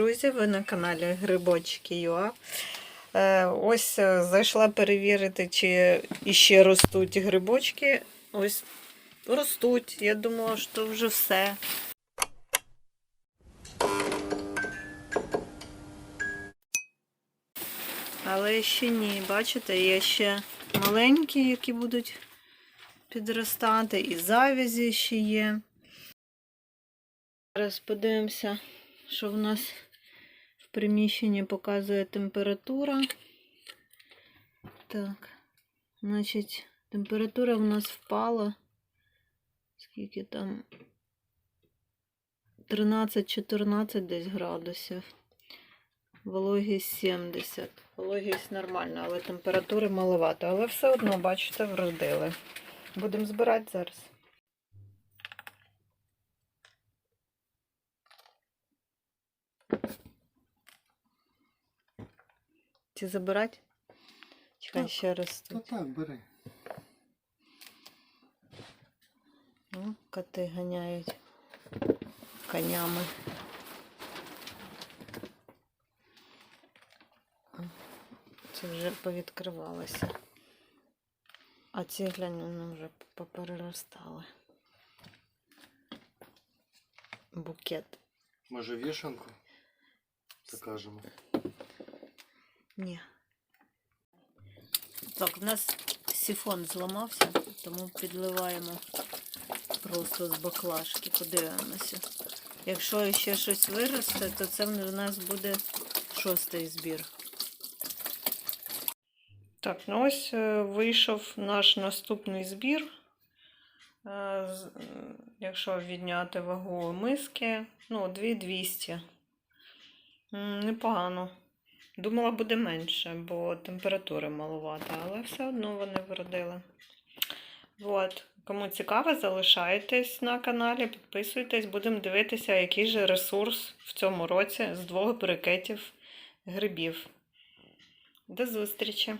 Друзі, ви на каналі Грибочки ЮА. Е, Ось е, зайшла перевірити, чи іще ростуть грибочки. Ось ростуть. Я думала, що вже все. Але ще ні. Бачите, є ще маленькі, які будуть підростати, і завязі ще є. Зараз подивимося, що в нас приміщенні показує температура. Так, значить, температура в нас впала. Скільки там? 13-14 десь градусів. Вологість 70. Вологість нормальна, але температури маловато. Але все одно, бачите, вродили. Будемо збирати зараз. Ці забирати? Чекай, Так. ще раз Та тут. так, бери. Ну, коти ганяють конями. Це вже повідкривалося. А ці глянь, вони вже попереростали. Букет. Може вішанку закажемо. Ні. Так, в нас сифон зламався, тому підливаємо просто з баклажки. Подивимося. Якщо ще щось виросте, то це в нас буде шостий збір. Так, ну ось е, вийшов наш наступний збір. Е, Якщо відняти вагу миски, ну, 2200. Непогано. Думала, буде менше, бо температури маловата, але все одно вони вродили. От. Кому цікаво, залишайтесь на каналі, підписуйтесь, будемо дивитися, який же ресурс в цьому році з двох брикетів грибів. До зустрічі!